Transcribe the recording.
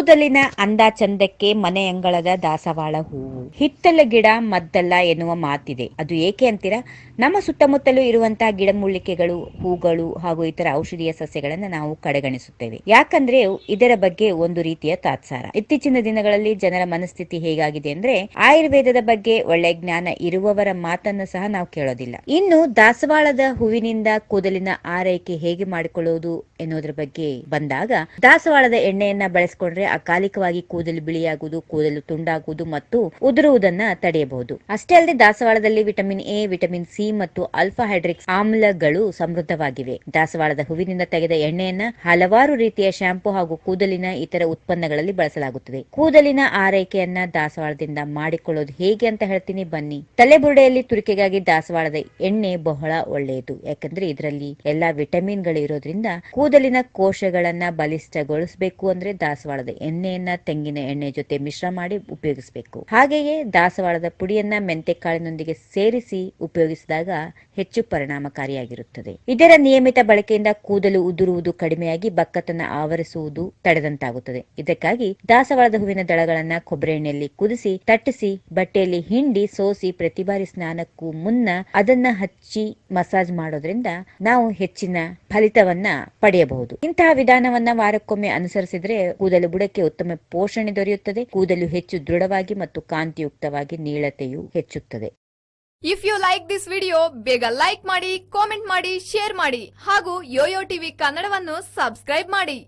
ಕೂದಲಿನ ಅಂದ ಚಂದಕ್ಕೆ ಮನೆ ಅಂಗಳದ ದಾಸವಾಳ ಹೂವು ಹಿತ್ತಲ ಗಿಡ ಮದ್ದಲ್ಲ ಎನ್ನುವ ಮಾತಿದೆ. ಅದು ಏಕೆ ಅಂತೀರಾ? ನಮ್ಮ ಸುತ್ತಮುತ್ತಲೂ ಇರುವಂತಹ ಗಿಡಮೂಲಿಕೆಗಳು ಹೂಗಳು ಹಾಗೂ ಇತರ ಔಷಧೀಯ ಸಸ್ಯಗಳನ್ನ ನಾವು ಕಡೆಗಣಿಸುತ್ತೇವೆ. ಯಾಕಂದ್ರೆ ಇದರ ಬಗ್ಗೆ ಒಂದು ರೀತಿಯ ತಾತ್ಸಾರ. ಇತ್ತೀಚಿನ ದಿನಗಳಲ್ಲಿ ಜನರ ಮನಸ್ಥಿತಿ ಹೇಗಾಗಿದೆ ಅಂದ್ರೆ ಆಯುರ್ವೇದದ ಬಗ್ಗೆ ಒಳ್ಳೆ ಜ್ಞಾನ ಇರುವವರ ಮಾತನ್ನು ಸಹ ನಾವು ಕೇಳೋದಿಲ್ಲ. ಇನ್ನು ದಾಸವಾಳದ ಹೂವಿನಿಂದ ಕೂದಲಿನ ಆರೈಕೆ ಹೇಗೆ ಮಾಡಿಕೊಳ್ಳುವುದು ಎನ್ನುವುದರ ಬಗ್ಗೆ ಬಂದಾಗ ದಾಸವಾಳದ ಎಣ್ಣೆಯನ್ನ ಬಳಸಿಕೊಂಡ್ರೆ ಅಕಾಲಿಕವಾಗಿ ಕೂದಲು ಬಿಳಿಯಾಗುವುದು, ಕೂದಲು ತುಂಡಾಗುವುದು ಮತ್ತು ಉದುರುವುದನ್ನ ತಡೆಯಬಹುದು. ಅಷ್ಟೇ ಅಲ್ಲದೆ ದಾಸವಾಳದಲ್ಲಿ ವಿಟಮಿನ್ ಎ, ವಿಟಮಿನ್ ಸಿ ಮತ್ತು ಅಲ್ಫಾ ಹೈಡ್ರಿಕ್ಸ್ ಆಮ್ಲಗಳು ಸಮೃದ್ಧವಾಗಿವೆ. ದಾಸವಾಳದ ಹೂವಿನಿಂದ ತೆಗೆದ ಎಣ್ಣೆಯನ್ನ ಹಲವಾರು ರೀತಿಯ ಶಾಂಪೂ ಹಾಗೂ ಕೂದಲಿನ ಇತರ ಉತ್ಪನ್ನಗಳಲ್ಲಿ ಬಳಸಲಾಗುತ್ತದೆ. ಕೂದಲಿನ ಆರೈಕೆಯನ್ನ ದಾಸವಾಳದಿಂದ ಮಾಡಿಕೊಳ್ಳೋದು ಹೇಗೆ ಅಂತ ಹೇಳ್ತೀನಿ, ಬನ್ನಿ. ತಲೆಬುರುಡೆಯಲ್ಲಿ ತುರಿಕೆಗಾಗಿ ದಾಸವಾಳದ ಎಣ್ಣೆ ಬಹಳ ಒಳ್ಳೆಯದು. ಯಾಕಂದ್ರೆ ಇದರಲ್ಲಿ ಎಲ್ಲಾ ವಿಟಮಿನ್ಗಳು ಇರೋದ್ರಿಂದ ಕೂದಲಿನ ಕೋಶಗಳನ್ನ ಬಲಿಷ್ಠಗೊಳಿಸಬೇಕು ಅಂದ್ರೆ ದಾಸವಾಳದ ಎಣ್ಣೆಯನ್ನ ತೆಂಗಿನ ಎಣ್ಣೆ ಜೊತೆ ಮಿಶ್ರ ಮಾಡಿ ಉಪಯೋಗಿಸಬೇಕು. ಹಾಗೆಯೇ ದಾಸವಾಳದ ಪುಡಿಯನ್ನ ಮೆಂತೆಕಾಳಿನೊಂದಿಗೆ ಸೇರಿಸಿ ಉಪಯೋಗಿಸಿದಾಗ ಹೆಚ್ಚು ಪರಿಣಾಮಕಾರಿಯಾಗಿರುತ್ತದೆ. ಇದರ ನಿಯಮಿತ ಬಳಕೆಯಿಂದ ಕೂದಲು ಉದುರುವುದು ಕಡಿಮೆಯಾಗಿ ಬಕ್ಕತನ ಆವರಿಸುವುದು ತಡೆದಂತಾಗುತ್ತದೆ. ಇದಕ್ಕಾಗಿ ದಾಸವಾಳದ ಹೂವಿನ ದಳಗಳನ್ನ ಕೊಬ್ಬರಿ ಎಣ್ಣೆಯಲ್ಲಿ ಕುದಿಸಿ, ತಟ್ಟಿಸಿ, ಬಟ್ಟೆಯಲ್ಲಿ ಹಿಂಡಿ ಸೋಸಿ ಪ್ರತಿ ಬಾರಿ ಸ್ನಾನಕ್ಕೂ ಮುನ್ನ ಅದನ್ನ ಹಚ್ಚಿ ಮಸಾಜ್ ಮಾಡೋದ್ರಿಂದ ನಾವು ಹೆಚ್ಚಿನ ಫಲಿತವನ್ನ ಪಡೆಯಬಹುದು. ಇಂತಹ ವಿಧಾನವನ್ನ ವಾರಕ್ಕೊಮ್ಮೆ ಅನುಸರಿಸಿದ್ರೆ ಕೂದಲು ಬುಡಕ್ಕೆ ಉತ್ತಮ ಪೋಷಣೆ ದೊರೆಯುತ್ತದೆ. ಕೂದಲು ಹೆಚ್ಚು ದೃಢವಾಗಿ ಮತ್ತು ಕಾಂತಿಯುಕ್ತವಾಗಿ ನೀಳತೆಯು ಹೆಚ್ಚುತ್ತದೆ. If you like this video ಬೇಗ ಲೈಕ್ ಮಾಡಿ ಕಾಮೆಂಟ್ ಮಾಡಿ ಶೇರ್ ಮಾಡಿ ಹಾಗೂ ಯೋಯೋ ಟಿವಿ ಕನ್ನಡವನ್ನು ಸಬ್ಸ್ಕ್ರೈಬ್ ಮಾಡಿ.